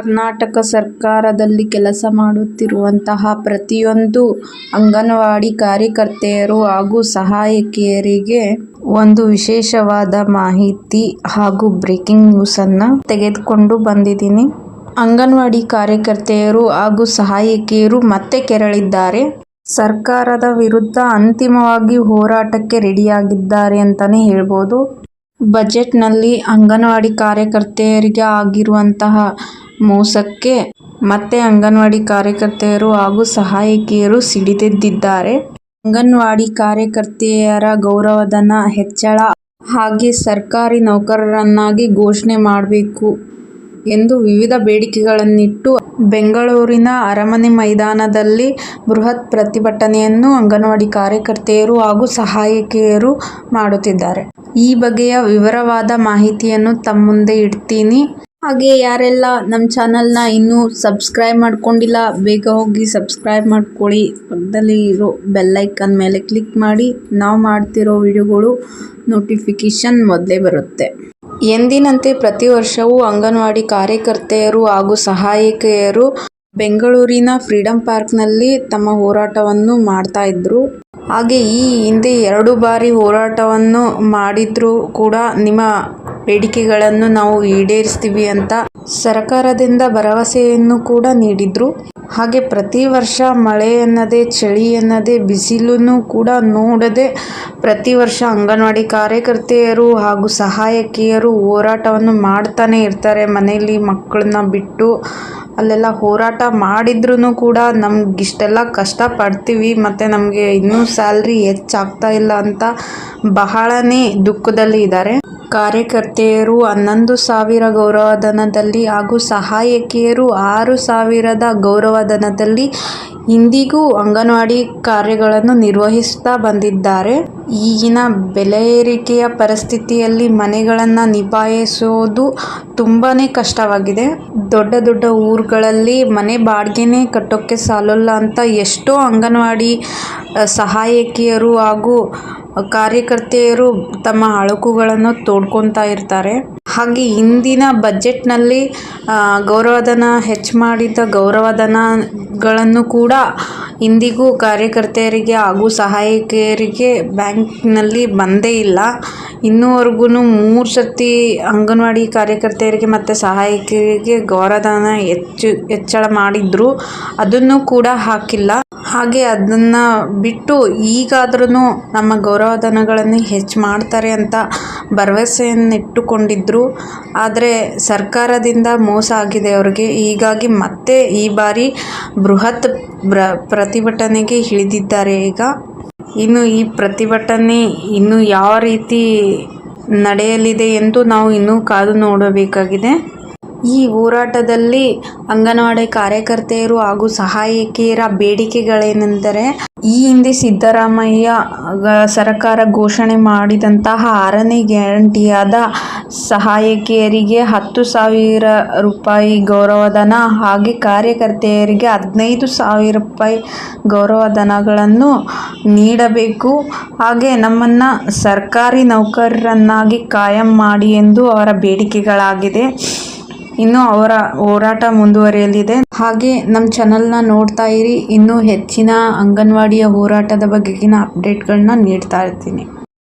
ಕರ್ನಾಟಕ ಸರ್ಕಾರದಲ್ಲಿ ಕೆಲಸ ಮಾಡುತ್ತಿರುವಂತಹ ಪ್ರತಿಯೊಂದು ಅಂಗನವಾಡಿ ಕಾರ್ಯಕರ್ತೆಯರು ಹಾಗೂ ಸಹಾಯಕಿಯರಿಗೆ ಒಂದು ವಿಶೇಷವಾದ ಮಾಹಿತಿ ಹಾಗೂ ಬ್ರೇಕಿಂಗ್ ನ್ಯೂಸನ್ನು ತೆಗೆದುಕೊಂಡು ಬಂದಿದ್ದೀನಿ. ಅಂಗನವಾಡಿ ಕಾರ್ಯಕರ್ತೆಯರು ಹಾಗೂ ಸಹಾಯಕಿಯರು ಮತ್ತೆ ಕೆರಳಿದ್ದಾರೆ. ಸರ್ಕಾರದ ವಿರುದ್ಧ ಅಂತಿಮವಾಗಿ ಹೋರಾಟಕ್ಕೆ ರೆಡಿಯಾಗಿದ್ದಾರೆ ಅಂತಲೇ ಹೇಳ್ಬೋದು. ಬಜೆಟ್ನಲ್ಲಿ ಅಂಗನವಾಡಿ ಕಾರ್ಯಕರ್ತೆಯರಿಗೆ ಆಗಿರುವಂತಹ ಮೋಸಕ್ಕೆ ಮತ್ತೆ ಅಂಗನವಾಡಿ ಕಾರ್ಯಕರ್ತೆಯರು ಹಾಗೂ ಸಹಾಯಕಿಯರು ಸಿಡಿದೆದ್ದಿದ್ದಾರೆ. ಅಂಗನವಾಡಿ ಕಾರ್ಯಕರ್ತೆಯರ ಗೌರವಧನ ಹೆಚ್ಚಳ ಹಾಗೆ ಸರ್ಕಾರಿ ನೌಕರರನ್ನಾಗಿ ಘೋಷಣೆ ಮಾಡಬೇಕು. ಎಂದು ವಿವಿಧ ಬೇಡಿಕೆಗಳನ್ನಿಟ್ಟು ಬೆಂಗಳೂರಿನ ಅರಮನೆ ಮೈದಾನದಲ್ಲಿ ಬೃಹತ್ ಪ್ರತಿಭಟನೆಯನ್ನು ಅಂಗನವಾಡಿ ಕಾರ್ಯಕರ್ತೆಯರು ಹಾಗೂ ಸಹಾಯಕಿಯರು ಮಾಡುತ್ತಿದ್ದಾರೆ. ಈ ಬಗೆಯ ವಿವರವಾದ ಮಾಹಿತಿಯನ್ನು ತಮ್ಮ ಮುಂದೆ ಇಡ್ತೀನಿ. ಹಾಗೆ ಯಾರೆಲ್ಲ ನಮ್ಮ ಚಾನಲ್ನ ಇನ್ನೂ ಸಬ್ಸ್ಕ್ರೈಬ್ ಮಾಡ್ಕೊಂಡಿಲ್ಲ, ಬೇಗ ಹೋಗಿ ಸಬ್ಸ್ಕ್ರೈಬ್ ಮಾಡ್ಕೊಳ್ಳಿ. ಪಕ್ಕದಲ್ಲಿ ಇರೋ ಬೆಲ್ಲೈಕನ್ ಮೇಲೆ ಕ್ಲಿಕ್ ಮಾಡಿ. ನಾವು ಮಾಡ್ತಿರೋ ವಿಡಿಯೋಗಳು ನೋಟಿಫಿಕೇಷನ್ ಮೊದಲೇ ಬರುತ್ತೆ. ಎಂದಿನಂತೆ ಪ್ರತಿ ವರ್ಷವೂ ಅಂಗನವಾಡಿ ಕಾರ್ಯಕರ್ತೆಯರು ಹಾಗೂ ಸಹಾಯಕಿಯರು ಬೆಂಗಳೂರಿನ ಫ್ರೀಡಂ ಪಾರ್ಕ್ನಲ್ಲಿ ತಮ್ಮ ಹೋರಾಟವನ್ನು ಮಾಡ್ತಾ ಇದ್ರು. ಹಾಗೆ ಈ ಹಿಂದೆ ಎರಡು ಬಾರಿ ಹೋರಾಟವನ್ನು ಮಾಡಿದ್ರು ಕೂಡ ನಿಮ್ಮ ಬೇಡಿಕೆಗಳನ್ನು ನಾವು ಈಡೇರಿಸ್ತೀವಿ ಅಂತ ಸರ್ಕಾರದಿಂದ ಭರವಸೆಯನ್ನು ಕೂಡ ನೀಡಿದ್ರು. ಹಾಗೆ ಪ್ರತಿ ವರ್ಷ ಮಳೆ ಎನ್ನದೆ ಚಳಿ ಎನ್ನದೆ ಬಿಸಿಲನ್ನು ಕೂಡ ನೋಡದೆ ಪ್ರತಿ ವರ್ಷ ಅಂಗನವಾಡಿ ಕಾರ್ಯಕರ್ತೆಯರು ಹಾಗೂ ಸಹಾಯಕಿಯರು ಹೋರಾಟವನ್ನು ಮಾಡ್ತಾನೆ ಇರ್ತಾರೆ. ಮನೆಯಲ್ಲಿ ಮಕ್ಕಳನ್ನ ಬಿಟ್ಟು ಅಲ್ಲೆಲ್ಲ ಹೋರಾಟ ಮಾಡಿದ್ರೂ ಕೂಡ ನಮ್ಗೆ ಇಷ್ಟೆಲ್ಲ ಕಷ್ಟ ಪಡ್ತೀವಿ ಮತ್ತು ನಮಗೆ ಇನ್ನೂ ಸ್ಯಾಲ್ರಿ ಹೆಚ್ಚಾಗ್ತಾ ಇಲ್ಲ ಅಂತ ಬಹಳನೇ ದುಃಖದಲ್ಲಿ ಇದ್ದಾರೆ. ಕಾರ್ಯಕರ್ತೆಯರು ಹನ್ನೊಂದು ಸಾವಿರ ಗೌರವಧನದಲ್ಲಿ ಹಾಗೂ ಸಹಾಯಕಿಯರು ಆರು ಸಾವಿರದ ಗೌರವಧನದಲ್ಲಿ ಇಂದಿಗೂ ಅಂಗನವಾಡಿ ಕಾರ್ಯಗಳನ್ನು ನಿರ್ವಹಿಸ್ತಾ ಬಂದಿದ್ದಾರೆ. ಈಗಿನ ಬೆಲೆ ಏರಿಕೆಯ ಪರಿಸ್ಥಿತಿಯಲ್ಲಿ ಮನೆಗಳನ್ನು ನಿಭಾಯಿಸೋದು ತುಂಬಾ ಕಷ್ಟವಾಗಿದೆ. ದೊಡ್ಡ ದೊಡ್ಡ ಊರುಗಳಲ್ಲಿ ಮನೆ ಬಾಡಿಗೆನೇ ಕಟ್ಟೋಕ್ಕೆ ಸಾಲಲ್ಲ ಅಂತ ಎಷ್ಟೋ ಅಂಗನವಾಡಿ ಸಹಾಯಕಿಯರು ಹಾಗೂ ಕಾರ್ಯಕರ್ತೆಯರು ತಮ್ಮ ಅಳುಕುಗಳನ್ನು ತೋಡ್ಕೊತಾ ಇರ್ತಾರೆ. ಹಾಗೆ ಇಂದಿನ ಬಜೆಟ್ನಲ್ಲಿ ಗೌರವಧನ, ಹೆಚ್ಚು ಮಾಡಿದ ಗೌರವಧನಗಳನ್ನು ಕೂಡ ಇಂದಿಗೂ ಕಾರ್ಯಕರ್ತೆಯರಿಗೆ ಹಾಗೂ ಸಹಾಯಕಿಯರಿಗೆ ಬ್ಯಾಂಕ್ನಲ್ಲಿ ಬಂದೇ ಇಲ್ಲ. ಇನ್ನೂವರೆಗೂ ಮೂರು ಸರ್ತಿ ಅಂಗನವಾಡಿ ಕಾರ್ಯಕರ್ತೆಯರಿಗೆ ಮತ್ತು ಸಹಾಯಕಿಯರಿಗೆ ಗೌರವಧನ ಹೆಚ್ಚು, ಹೆಚ್ಚಳ ಮಾಡಿದ್ರು. ಅದನ್ನು ಕೂಡ ಹಾಕಿಲ್ಲ. ಹಾಗೆ ಅದನ್ನು ಬಿಟ್ಟು ಈಗಾದ್ರೂ ನಮ್ಮ ಗೌರವಧನಗಳನ್ನು ಹೆಚ್ಚು ಮಾಡ್ತಾರೆ ಅಂತ ಭರವಸೆಯನ್ನಿಟ್ಟುಕೊಂಡಿದ್ದರು ಆದರೆ ಸರ್ಕಾರದಿಂದ ಮೋಸ ಆಗಿದೆ ಅವ್ರಿಗೆ. ಹೀಗಾಗಿ ಮತ್ತೆ ಈ ಬಾರಿ ಬೃಹತ್ ಪ್ರತಿಭಟನೆಗೆ ಇಳಿದಿದ್ದಾರೆ ಈಗ. ಇನ್ನು ಈ ಪ್ರತಿಭಟನೆ ಇನ್ನು ಯಾವ ರೀತಿ ನಡೆಯಲಿದೆ ಎಂದು ನಾವು ಇನ್ನೂ ಕಾದು ನೋಡಬೇಕಾಗಿದೆ. ಈ ಹೋರಾಟದಲ್ಲಿ ಅಂಗನವಾಡಿ ಕಾರ್ಯಕರ್ತೆಯರು ಹಾಗೂ ಸಹಾಯಕಿಯರ ಬೇಡಿಕೆಗಳೇನೆಂದರೆ, ಈ ಹಿಂದೆ ಸಿದ್ದರಾಮಯ್ಯ ಸರ್ಕಾರ ಘೋಷಣೆ ಮಾಡಿದಂತಹ ಆರನೇ ಗ್ಯಾರಂಟಿಯಾದ ಸಹಾಯಕಿಯರಿಗೆ ಹತ್ತು ಸಾವಿರ ರೂಪಾಯಿ ಗೌರವಧನ ಹಾಗೆ ಕಾರ್ಯಕರ್ತೆಯರಿಗೆ ಹದಿನೈದು ಸಾವಿರ ರೂಪಾಯಿ ಗೌರವಧನಗಳನ್ನು ನೀಡಬೇಕು. ಹಾಗೆ ನಮ್ಮನ್ನು ಸರ್ಕಾರಿ ನೌಕರರನ್ನಾಗಿ ಕಾಯಂ ಮಾಡಿ ಎಂದು ಅವರ ಬೇಡಿಕೆಗಳಾಗಿದೆ. ಇನ್ನು ಅವರ ಹೋರಾಟ ಮುಂದುವರಿಯಲಿದೆ. ಹಾಗೆ ನಮ್ಮ ಚಾನಲ್ನ ನೋಡ್ತಾ ಇರಿ. ಇನ್ನೂ ಹೆಚ್ಚಿನ ಅಂಗನವಾಡಿಯ ಹೋರಾಟದ ಬಗೆಗಿನ ಅಪ್ಡೇಟ್ಗಳನ್ನ ನೀಡ್ತಾ ಇರ್ತೀನಿ.